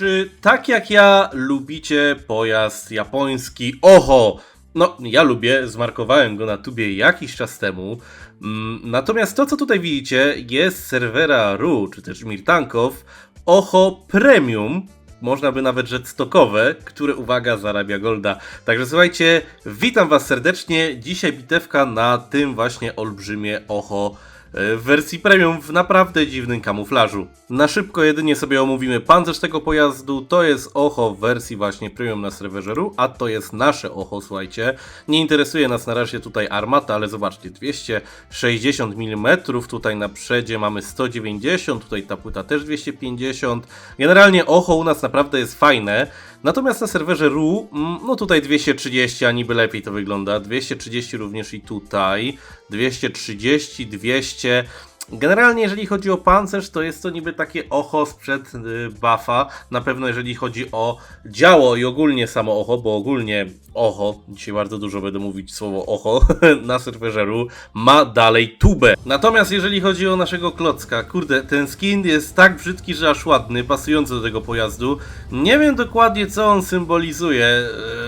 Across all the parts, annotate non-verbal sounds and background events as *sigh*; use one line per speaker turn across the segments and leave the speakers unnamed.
Czy tak jak ja lubicie pojazd japoński Oho? No, ja lubię, zmarkowałem go na tubie jakiś czas temu. Mm, Natomiast to, co tutaj widzicie, jest serwera RU, czy też Mirtankow, Oho Premium, można by nawet rzec stokowe, które, uwaga, zarabia golda. Także słuchajcie, witam was serdecznie. Dzisiaj bitewka na tym właśnie olbrzymie Oho w wersji premium w naprawdę dziwnym kamuflażu. Na szybko jedynie sobie omówimy pancerz tego pojazdu, to jest Oho w wersji właśnie premium na serwerze RU, a to jest nasze Oho, słuchajcie. Nie interesuje nas na razie tutaj armata, ale zobaczcie, 260 mm, tutaj na przedzie mamy 190, tutaj ta płyta też 250. Generalnie Oho u nas naprawdę jest fajne, natomiast na serwerze RU, mm, no tutaj 230, a niby lepiej to wygląda, 230 również i tutaj, 230, 200... Generalnie jeżeli chodzi o pancerz, to jest to niby takie ocho sprzed y, buffa. Na pewno jeżeli chodzi o działo i ogólnie samo ocho, bo ogólnie ocho, dzisiaj bardzo dużo będę mówić słowo ocho *laughs* na serwerze ma dalej tubę. Natomiast jeżeli chodzi o naszego klocka, kurde, ten skin jest tak brzydki, że aż ładny, pasujący do tego pojazdu. Nie wiem dokładnie co on symbolizuje.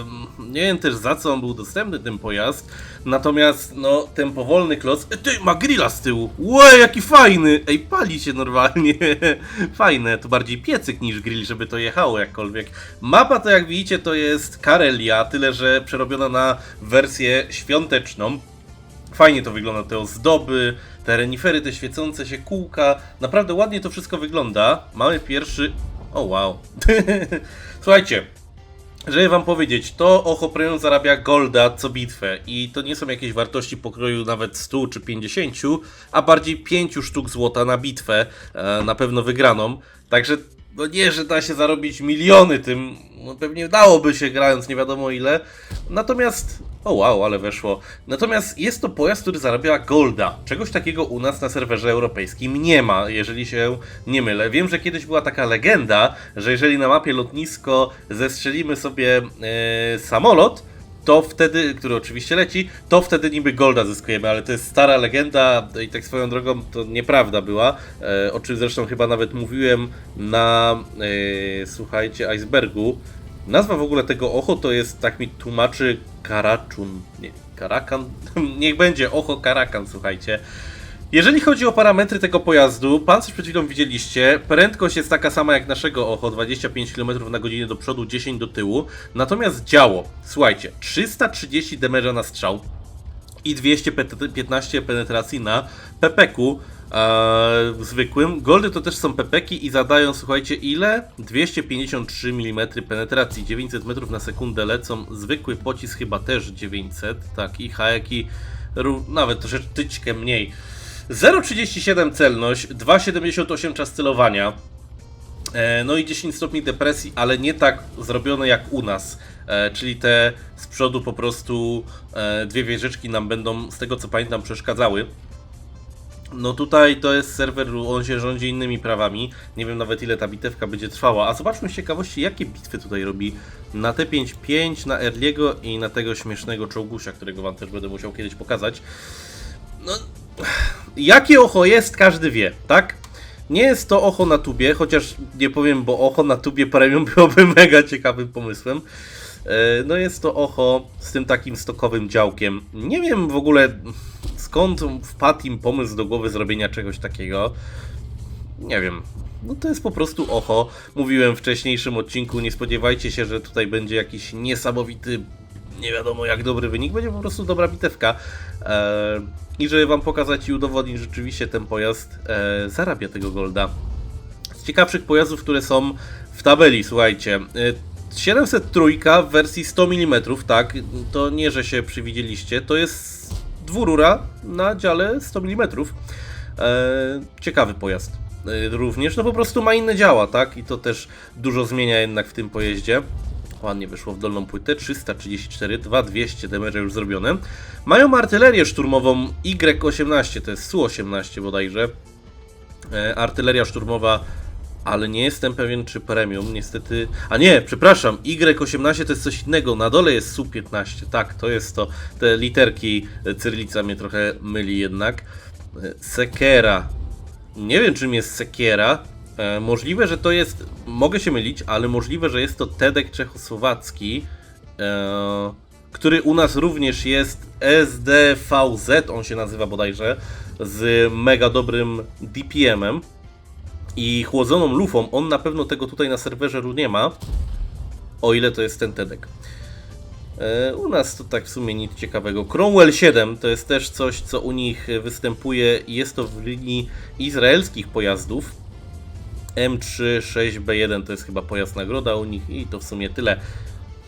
ym, Nie wiem też za co on był dostępny ten pojazd. Natomiast no ten powolny kloc. E, Ty, ma grilla z tyłu! Łe, jaki fajny! Ej, pali się normalnie. *laughs* Fajne, to bardziej piecyk niż grill, żeby to jechało jakkolwiek. Mapa to jak widzicie to jest Karelia, tyle że przerobiona na wersję świąteczną. Fajnie to wygląda, te ozdoby, te renifery, te świecące się kółka. Naprawdę ładnie to wszystko wygląda. Mamy pierwszy... O wow. *laughs* Słuchajcie, żeby wam powiedzieć, to Ocho Premium zarabia golda co bitwę i to nie są jakieś wartości pokroju nawet 100 czy 50, a bardziej 5 sztuk złota na bitwę, e, na pewno wygraną. Także no nie, że da się zarobić miliony tym, no pewnie dałoby się grając nie wiadomo ile. Natomiast, o wow, ale weszło. Natomiast jest to pojazd, który zarabia golda. Czegoś takiego u nas na serwerze europejskim nie ma, jeżeli się nie mylę. Wiem, że kiedyś była taka legenda, że jeżeli na mapie lotnisko zestrzelimy sobie e, samolot, to wtedy, który oczywiście leci, to wtedy niby golda zyskujemy, ale to jest stara legenda i tak swoją drogą to nieprawda była, e, o czym zresztą chyba nawet mówiłem na, e, słuchajcie, icebergu. Nazwa w ogóle tego ocho to jest, tak mi tłumaczy, Karaczun, nie, Karakan? *laughs* Niech będzie ocho Karakan, słuchajcie. Jeżeli chodzi o parametry tego pojazdu, pancerz przed chwilą widzieliście, prędkość jest taka sama jak naszego Ocho, 25 km na godzinę do przodu, 10 do tyłu, natomiast działo, słuchajcie, 330 damage'a na strzał i 215 penetracji na pepeku e, zwykłym. Goldy to też są pepeki i zadają, słuchajcie, ile? 253 mm penetracji, 900 metrów na sekundę lecą, zwykły pocisk chyba też 900, tak, i hajeki ró- nawet troszeczkę mniej. 0,37 celność, 2,78 czas celowania, e, no i 10 stopni depresji, ale nie tak zrobione jak u nas. E, czyli te z przodu po prostu e, dwie wieżyczki nam będą, z tego co pamiętam, przeszkadzały. No tutaj to jest serwer, on się rządzi innymi prawami. Nie wiem nawet ile ta bitewka będzie trwała. A zobaczmy z ciekawości, jakie bitwy tutaj robi na T5-5, na Erliego i na tego śmiesznego czołgusia, którego wam też będę musiał kiedyś pokazać. No, jakie ocho jest, każdy wie, tak? Nie jest to ocho na tubie, chociaż nie powiem, bo ocho na tubie premium *laughs* byłoby mega ciekawym pomysłem. E, No jest to ocho z tym takim stokowym działkiem. Nie wiem w ogóle skąd wpadł im pomysł do głowy zrobienia czegoś takiego. Nie wiem. No to jest po prostu ocho. Mówiłem w wcześniejszym odcinku, nie spodziewajcie się, że tutaj będzie jakiś niesamowity, nie wiadomo jak dobry wynik, będzie po prostu dobra bitewka. Eee, I żeby wam pokazać i udowodnić, że rzeczywiście ten pojazd e, zarabia tego golda. Z ciekawszych pojazdów, które są w tabeli, słuchajcie. e, 703 w wersji 100 mm, tak, to nie, że się przywidzieliście, to jest dwurura na dziale 100 mm. E, ciekawy pojazd. E, również, no po prostu ma inne działa, tak, i to też dużo zmienia jednak w tym pojeździe. Ładnie wyszło w dolną płytę, 334, 2200 damage już zrobione. Mają artylerię szturmową Y18, to jest Su-18 bodajże. E, artyleria szturmowa, ale nie jestem pewien czy premium, niestety. A nie, przepraszam, Y18 to jest coś innego, na dole jest Su-15, tak, to jest to. Te literki e, cyrylica mnie trochę myli jednak. E, Sekera. Nie wiem czym jest Sekiera, E, możliwe, że to jest, mogę się mylić, ale możliwe, że jest to Tedek czechosłowacki, e, który u nas również jest SDVZ, on się nazywa bodajże, z mega dobrym DPM-em i chłodzoną lufą. On na pewno tego tutaj na serwerze nie ma, o ile to jest ten Tedek. E, U nas to tak w sumie nic ciekawego. Cromwell 7 to jest też coś, co u nich występuje jest to w linii izraelskich pojazdów. M36B1 to jest chyba pojazd nagroda u nich i to w sumie tyle.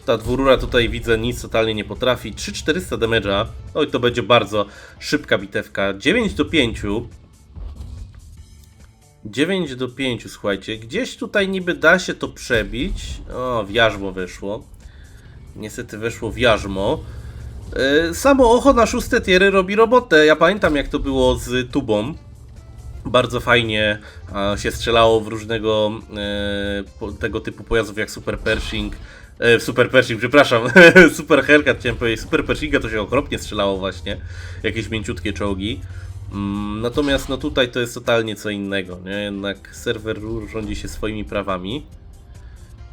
Ta dwurura tutaj widzę nic totalnie nie potrafi. 3400 damage'a. Oj, to będzie bardzo szybka bitewka. 9 do 5. 9 do 5, słuchajcie. Gdzieś tutaj niby da się to przebić. O, w jarzmo wyszło. Niestety weszło w jarzmo. Yy, Samo ocho na szóste tiery robi robotę. Ja pamiętam jak to było z tubą. Bardzo fajnie a, się strzelało w różnego e, tego typu pojazdów jak Super Pershing. E, Super Pershing, przepraszam, *laughs* Super Hellcat chciałem powiedzieć. Super Pershinga to się okropnie strzelało właśnie. Jakieś mięciutkie czołgi. Mm, natomiast no tutaj to jest totalnie co innego, nie? Jednak serwer RUR rządzi się swoimi prawami.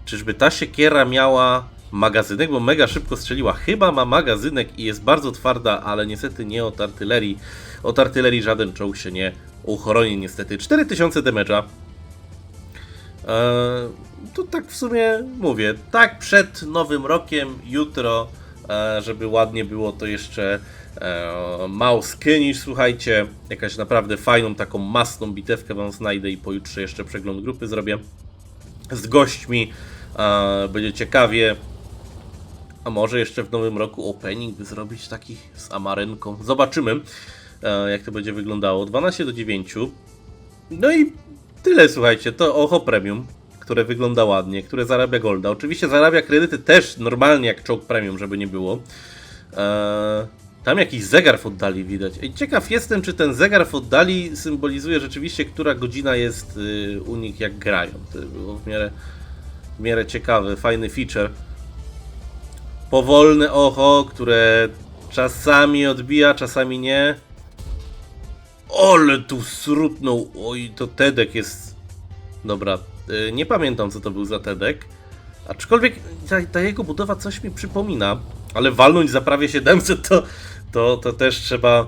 Czyżby ta siekiera miała magazynek, bo mega szybko strzeliła. Chyba ma magazynek i jest bardzo twarda, ale niestety nie od artylerii. Od artylerii żaden czołg się nie uchroni niestety. 4000 damage'a. Eee, to tak w sumie mówię, tak przed nowym rokiem, jutro, e, żeby ładnie było, to jeszcze e, Mouse Kynish, słuchajcie, jakaś naprawdę fajną, taką masną bitewkę wam znajdę i pojutrze jeszcze przegląd grupy zrobię z gośćmi, e, będzie ciekawie. A może jeszcze w nowym roku opening by zrobić taki z Amarenką. Zobaczymy, e, jak to będzie wyglądało. 12 do 9. No i tyle, słuchajcie. To Oho Premium, które wygląda ładnie, które zarabia golda. Oczywiście zarabia kredyty też normalnie jak czołg premium, żeby nie było. E, tam jakiś zegar w oddali widać. Ej, ciekaw jestem, czy ten zegar w oddali symbolizuje rzeczywiście, która godzina jest y, u nich jak grają. To było w miarę, w miarę ciekawy, fajny feature powolne ocho, które czasami odbija, czasami nie. Ole tu srutnął. Oj, to Tedek jest. Dobra, y, nie pamiętam co to był za Tedek. Aczkolwiek ta, ta jego budowa coś mi przypomina, ale walnąć za prawie 700 to, to, to też trzeba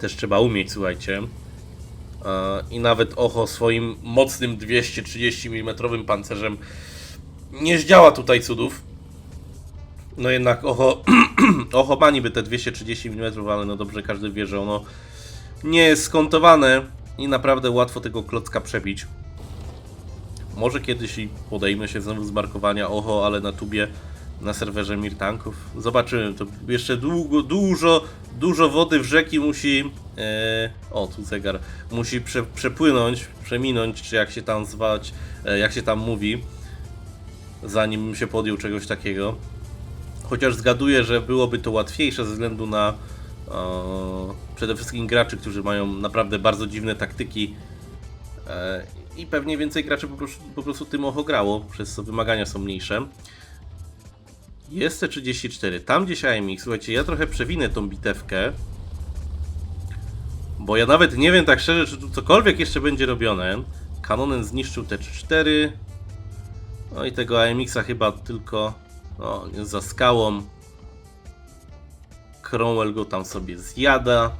też trzeba umieć, słuchajcie. E, I nawet ocho swoim mocnym 230 mm pancerzem nie zdziała tutaj cudów. No jednak oho, oho *clears throat* ma niby te 230 mm, ale no dobrze każdy wie, że ono nie jest skontowane i naprawdę łatwo tego klocka przebić. Może kiedyś i podejmę się znowu z markowania oho, ale na tubie na serwerze Mirtanków. Zobaczymy, to jeszcze długo, dużo, dużo wody w rzeki musi. E, o, tu zegar. Musi prze, przepłynąć, przeminąć, czy jak się tam zwać, e, jak się tam mówi, zanim się podjął czegoś takiego. Chociaż zgaduję, że byłoby to łatwiejsze ze względu na e, przede wszystkim graczy, którzy mają naprawdę bardzo dziwne taktyki e, i pewnie więcej graczy po prostu, po prostu tym ocho grało, przez co wymagania są mniejsze. Jest T34, tam gdzieś AMX, słuchajcie, ja trochę przewinę tą bitewkę, bo ja nawet nie wiem tak szczerze, czy tu cokolwiek jeszcze będzie robione. Kanonen zniszczył T4, no i tego AMX-a chyba tylko o, jest za skałą. Cromwell go tam sobie zjada.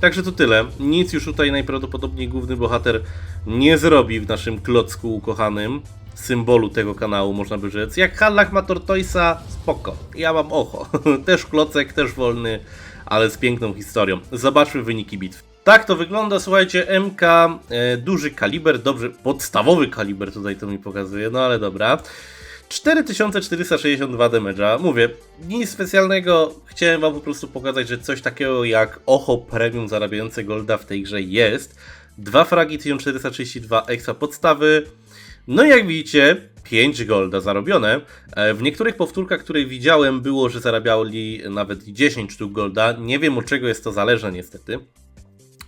Także to tyle. Nic już tutaj najprawdopodobniej główny bohater nie zrobi w naszym klocku ukochanym. Symbolu tego kanału, można by rzec. Jak Hallach ma Tortoisa, spoko. Ja mam ocho. *laughs* też klocek, też wolny, ale z piękną historią. Zobaczmy wyniki bitw. Tak to wygląda, słuchajcie, MK, e, duży kaliber, dobrze, podstawowy kaliber tutaj to mi pokazuje, no ale dobra. 4462 damage'a. Mówię, nic specjalnego. Chciałem wam po prostu pokazać, że coś takiego jak Ocho Premium zarabiające golda w tej grze jest. Dwa fragi 1432 extra podstawy. No i jak widzicie, 5 golda zarobione. E, W niektórych powtórkach, które widziałem, było, że zarabiali nawet 10 sztuk golda. Nie wiem od czego jest to zależne niestety.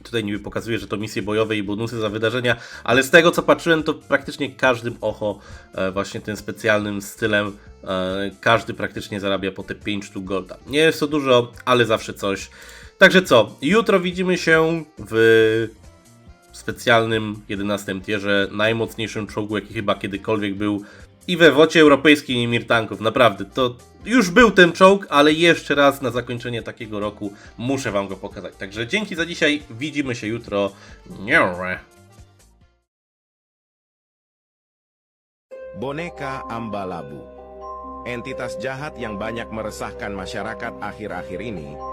Tutaj niby pokazuje, że to misje bojowe i bonusy za wydarzenia, ale z tego co patrzyłem, to praktycznie każdym ocho e, właśnie tym specjalnym stylem, e, każdy praktycznie zarabia po te 5 sztuk golda. Nie jest to dużo, ale zawsze coś. Także co, jutro widzimy się w specjalnym 11 tierze, najmocniejszym czołgu, jaki chyba kiedykolwiek był i we wocie europejskiej nie mir tanków. Naprawdę, to już był ten czołg, ale jeszcze raz na zakończenie takiego roku muszę wam go pokazać. Także dzięki za dzisiaj, widzimy się jutro. Nie.
Boneka Ambalabu Entitas jahat yang banyak meresahkan masyarakat akhir-akhir ini